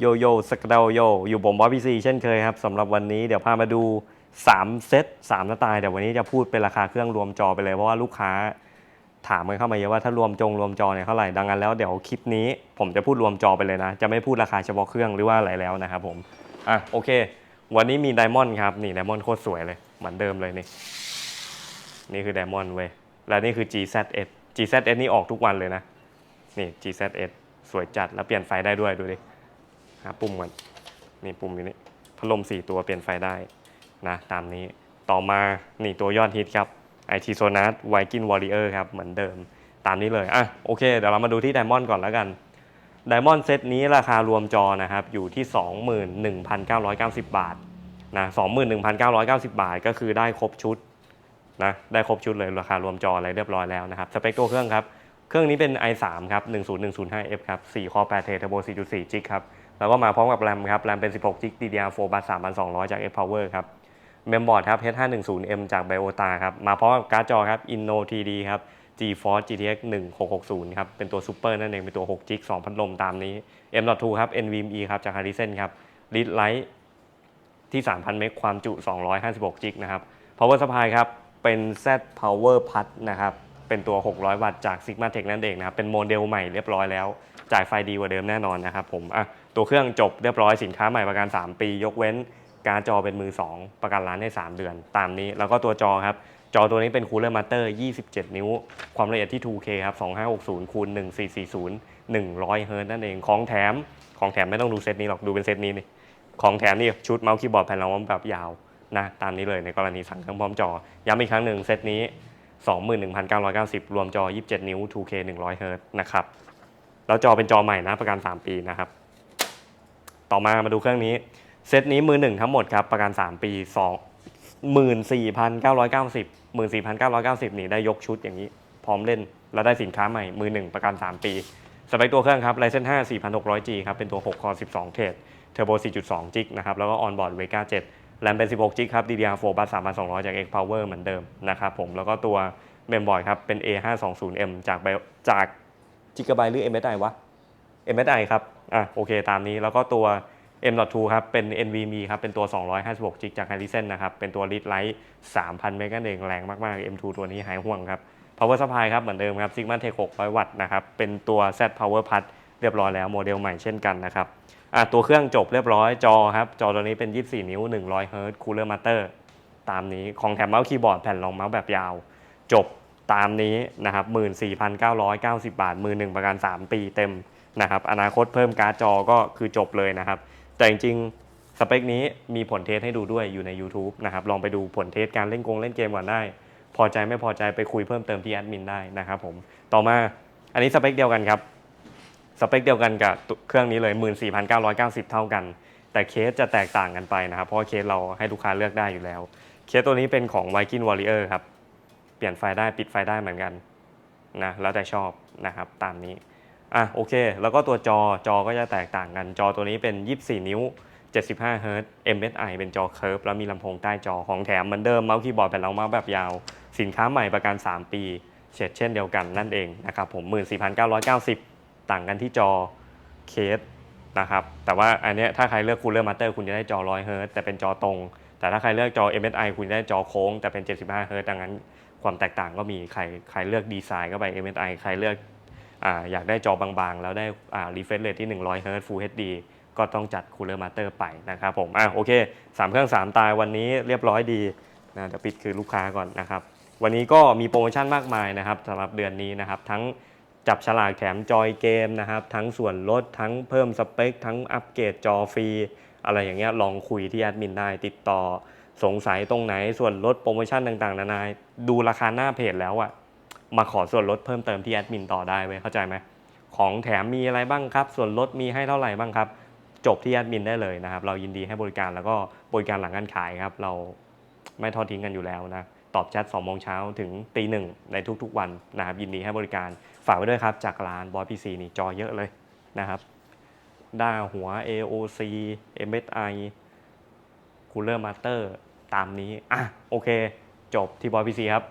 โยโย่สกเดลโยอยู่ผมบอสพีซีเช่นเคยครับสำหรับวันนี้เดี๋ยวพามาดู 3 เซต3สไตล์เดี๋ยววันนี้จะพูดเป็นราคาเครื่องรวมจอไปเลยเพราะว่าลูกค้าถามกันเข้ามาเยอะว่าถ้ารวมจงรวมจอเนี่ยเท่าไหร่ดังนั้นแล้วเดี๋ยวคลิปนี้ผมจะพูดรวมจอไปเลยนะ จะไม่พูดราคาเฉพาะเครื่องหรือว่าอะไรแล้วนะครับผมอะโอเค วันนี้มีไดมอนด์ครับนี่ไดมอนด์โคตรสวยเลยเหมือนเดิมเลยนี่นี่คือไดมอนด์เว้ยและนี่คือ GZS GZS นี่ออกทุกวันเลยนะนี่ GZS สวยจัดแล้วเปลี่ยนไฟได้ด้วยดูดิ หาปุ่มก่อนนี่ปุ่มอยู่นี่พัดลม 4 ตัวเปลี่ยนไฟได้นะตามนี้ต่อมานี่ตัวยอดฮิตครับ IT Sonar Viking Warrior ครับ เหมือนเดิมตามนี้เลยอะโอเค เดี๋ยวเรามาดูที่ Diamond ก่อนแล้วกัน Diamond เซตนี้ราคารวมจอนะครับ อยู่ที่ 21,990 บาทนะ21,990 บาท ก็คือได้ครบชุดนะได้ครบชุดเลยราคารวมจออะไรเรียบร้อยแล้วนะครับ สเปคตัวเครื่องครับ เครื่องนี้เป็น i3 ครับ 10105F ครับ4 core 8 t Turbo 4.4 g ครับ แล้วก็มาพร้อมกับแรมครับ แรมเป็น 16 g DDR4 บัส3200 จาก F Power ครับ เมมบอร์ดครับ H510M จาก Biota ครับ มาพร้อมกับการ์ดจอครับ Inno TD ครับ GeForce GTX 1660 ครับ เป็นตัว Super นั่นเอง เป็นตัว 6 g 2พัดลมตามนี้ M.2 ครับ NVMe ครับ จาก Harrison ครับ Read Light ที่ 3,000 เมก ความจุ 256 g นะครับ Power Supply ครับ เป็น Z Power Pad นะครับ เป็นตัว 600 วัตต์จาก Sigma Tech นั่นเองนะครับ เป็นโมเดลใหม่เรียบร้อยแล้ว จ่ายไฟดีกว่าเดิมแน่นอนนะครับผมอะ ตัวเครื่องจบเรียบร้อยสินค้าใหม่ประกัน 3 ปี ยกเว้นการจอเป็นมือ 2 ประกันร้านได้3 เดือน ตามนี้ แล้วก็ตัวจอครับ จอตัวนี้เป็น Cooler Master 27 นิ้ว ความละเอียดที่ 2K ครับ 2560คูณ1440 100 เฮิร์ตซ์นั่นเอง ของแถม ของแถมไม่ต้องดูเซตนี้หรอก ดูเป็นเซตนี้นี่ ของแถมนี่ชุดเมาส์คีย์บอร์ดแผ่นรองแบบยาวนะ ตามนี้เลยในกรณีสั่งเครื่องพร้อมจอ ย้ำอีกครั้งหนึ่งเซตนี้ 21,990 รวมจอ 27 นิ้ว 2K 100 เฮิร์ตนะครับ แล้วจอเป็นจอใหม่นะประกัน 3 ปีนะครับ ต่อมามาดูเครื่องนี้ เซตนี้มือหนึ่งทั้งหมดครับ ประกัน 3 ปี2 14,990 14,990 นี่ได้ยกชุดอย่างนี้ พร้อมเล่น แล้วได้สินค้าใหม่ มือหนึ่งประกัน 3 ปีสเปคตัวเครื่องครับ Ryzen 5 4600G ครับ เป็นตัว 6 คอ 12 เทรด Turbo 4.2 g นะครับ แล้วก็ On-board Vega 7แรมเป็น 16 g ครับ DDR4 บัส3200 จาก X Power เหมือนเดิมนะครับผม แล้วก็ตัวเมมบอร์ดครับ เป็น A520M จากจาก Gigabyte หรือ MSI วะ MSI ครับ อะโอเคตามนี้แล้วก็ตัว M.2 ครับ เป็น NVMe ครับ เป็นตัว 256 g จาก Harrison นะครับ เป็นตัว Read Lite 3,000 เมกะเองแรงมาก ๆ M2 ตัวนี้หายห่วงครับ Power Supply ครับ เหมือนเดิมครับ Sigma Tech 600 วัตต์นะครับ เป็นตัว Z Power Pad เรียบร้อยแล้วโมเดลใหม่เช่นกันนะครับอะตัวเครื่องจบเรียบร้อยจอครับ จอตัวนี้เป็น 24 นิ้ว 100 Hz Cooler Master ตามนี้ของแถมเมาส์คีย์บอร์ดแผ่นรองเมาส์แบบยาว จบตามนี้นะครับ14,990 บาทมือหนึ่งประกัน 3 ปีเต็ม นะครับอนาคตเพิ่มการ์ดจอก็คือจบเลยนะครับ แต่จริงๆสเปคนี้มีผลเทสให้ดูด้วยอยู่ใน YouTube นะครับลองไปดูผลเทสการเล่นกงเล่นเกมก่อนได้ พอใจไม่พอใจไปคุยเพิ่มเติมที่แอดมินได้นะครับผมต่อมาอันนี้สเปคเดียวกันครับสเปคเดียวกันกับเครื่องนี้เลย 14,990 เท่ากัน แต่เคสจะแตกต่างกันไปนะครับ เพราะเคสเราให้ลูกค้าเลือกได้อยู่แล้ว เคสตัวนี้เป็นของ Viking Warrior ครับ เปลี่ยนไฟได้ปิดไฟได้เหมือนกันนะแล้วแต่ชอบนะครับตามนี้ อะโอเค แล้วก็ตัวจอจอก็จะแตกต่างกัน จอตัวนี้เป็น 24 นิ้ว 75เฮิร์ต MSI เป็นจอเคิร์ฟแล้วมีลำโพงใต้จอของแถมเหมือนเดิมเมาส์คีย์บอร์ดแผ่นรองเมาส์แบบยาว สินค้าใหม่ประกัน 3 ปีเช่นเช่นเดียวกันนั่นเองนะครับผม 14,990 ต่างกันที่จอเคสนะครับแต่ว่าอันนี้ถ้าใครเลือก Cooler Master คุณจะได้จอ100เฮิร์ตแต่เป็นจอตรง แต่ถ้าใครเลือกจอ MSI คุณจะได้จอโค้งแต่เป็น 75เฮิร์ตดังนั้นความแตกต่างก็มีใครใครเลือกดีไซน์ก็ไป MSI ใครเลือก ออยากได้จอบางๆ แล้วได้อ่า refresh rate ที่ 100 Hz Full HD ก็ต้องจัด Cooler Master ไปนะครับผมอะโอเค 3 เครื่อง 3 ตายวันนี้เรียบร้อยดีนะเดี๋ยวปิดคือลูกค้าก่อนนะครับ วันนี้ก็มีโปรโมชั่นมากมายนะครับสำหรับเดือนนี้นะครับ ทั้งจับฉลากแถมจอยเกมนะครับทั้งส่วนลดทั้งเพิ่มสเปค ทั้งอัปเกรดจอฟรีอะไรอย่างเงี้ยลองคุยที่แอดมินได้ติดต่อสงสัยตรงไหนส่วนลดโปรโมชั่นต่างๆ นานาดูราคาหน้าเพจแล้วอะ มาขอส่วนลดเพิ่มเติมที่แอดมินต่อได้เว้ยเข้าใจไหมของแถมมีอะไรบ้างครับ ส่วนลดมีให้เท่าไหร่บ้างครับ จบที่แอดมินได้เลยนะครับ เรายินดีให้บริการแล้วก็บริการหลังการขายครับ เราไม่ทอดทิ้งกันอยู่แล้วนะ ตอบแชท2โมงเช้าถึงตีหนึ่งในทุกๆวันนะครับ ยินดีให้บริการ ฝากไว้ด้วยครับ จากร้านบอสพีซีนี่จอเยอะเลยนะครับด้าหัว AOC MSI Cooler Master ตามนี้ อะ โอเค จบที่บอยพีซีครับ